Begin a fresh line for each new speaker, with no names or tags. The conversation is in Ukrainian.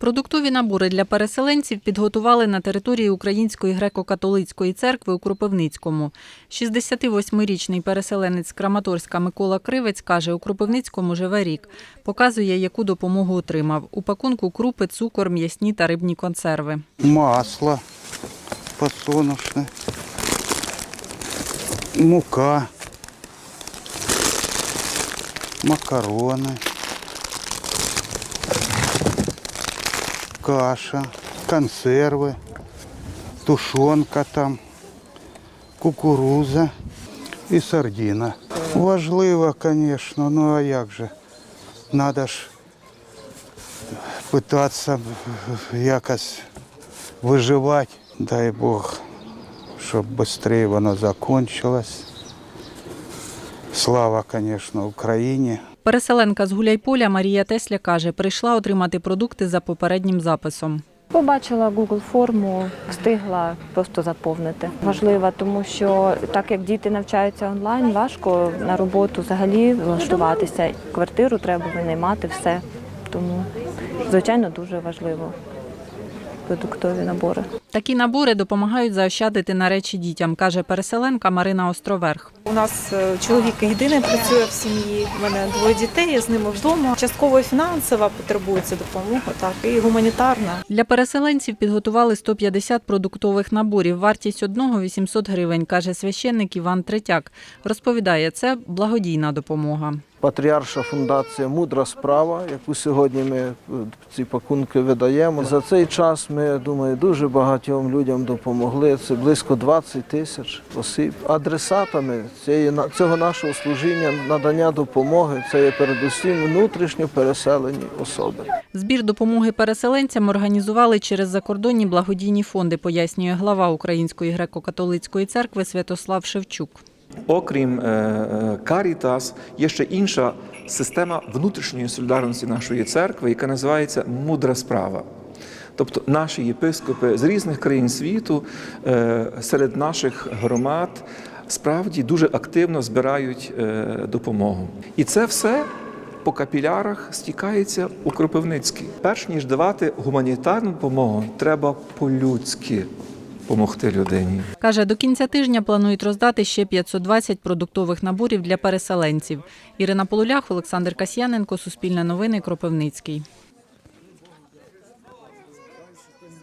Продуктові набори для переселенців підготували на території Української греко-католицької церкви у Кропивницькому. 68-річний переселенець Краматорська Микола Кривець каже, у Кропивницькому живе рік. Показує, яку допомогу отримав. У пакунку крупи, цукор, м'ясні та рибні консерви.
масло подсолнечное, мука, макароны, каша, консервы, тушенка там, кукуруза і сардина. Важливо, звісно, ну а як же? Надо ж питатися якось виживати. Дай Бог, щоб швидше воно закінчилось. Слава, звісно, Україні.
Переселенка з Гуляйполя Марія Тесля каже, прийшла отримати продукти за попереднім записом.
Побачила Google форму, встигла просто заповнити. Важлива, тому що так як діти навчаються онлайн, важко на роботу взагалі влаштуватися. Квартиру треба винаймати, все. Тому, звичайно, дуже важливо продуктові набори.
Такі набори допомагають заощадити на речі дітям, каже переселенка Марина Островерх.
У нас е, чоловік єдиний працює в сім'ї. У мене двоє дітей, я з ними вдома. Частково фінансова потребується допомога, так і гуманітарна.
Для переселенців підготували 150 продуктових наборів. Вартість одного 800 гривень, каже священник Іван Третяк. Розповідає, це благодійна допомога.
Патріарша фундація Мудра справа, яку сьогодні ми е, ці пакунки видаємо. За цей час ми, думаю, дуже багатьом людям допомогли. Це близько 20 тисяч осіб. Адресатами цієї, цього нашого служіння, надання допомоги це є передусім внутрішньо переселені особи.
Збір допомоги переселенцям організували через закордонні благодійні фонди, пояснює глава Української греко-католицької церкви Святослав Шевчук.
Окрім е, е, Карітас, є ще інша система внутрішньої солідарності нашої церкви, яка називається мудра справа. Тобто наші єпископи з різних країн світу е, серед наших громад справді дуже активно збирають е, допомогу. І це все по капілярах стікається у Кропивницький. Перш ніж давати гуманітарну допомогу, треба по-людськи допомогти людині.
Каже, до кінця тижня планують роздати ще 520 продуктових наборів для переселенців. Ірина Полулях, Олександр Касьяненко, Суспільне новини, Кропивницький.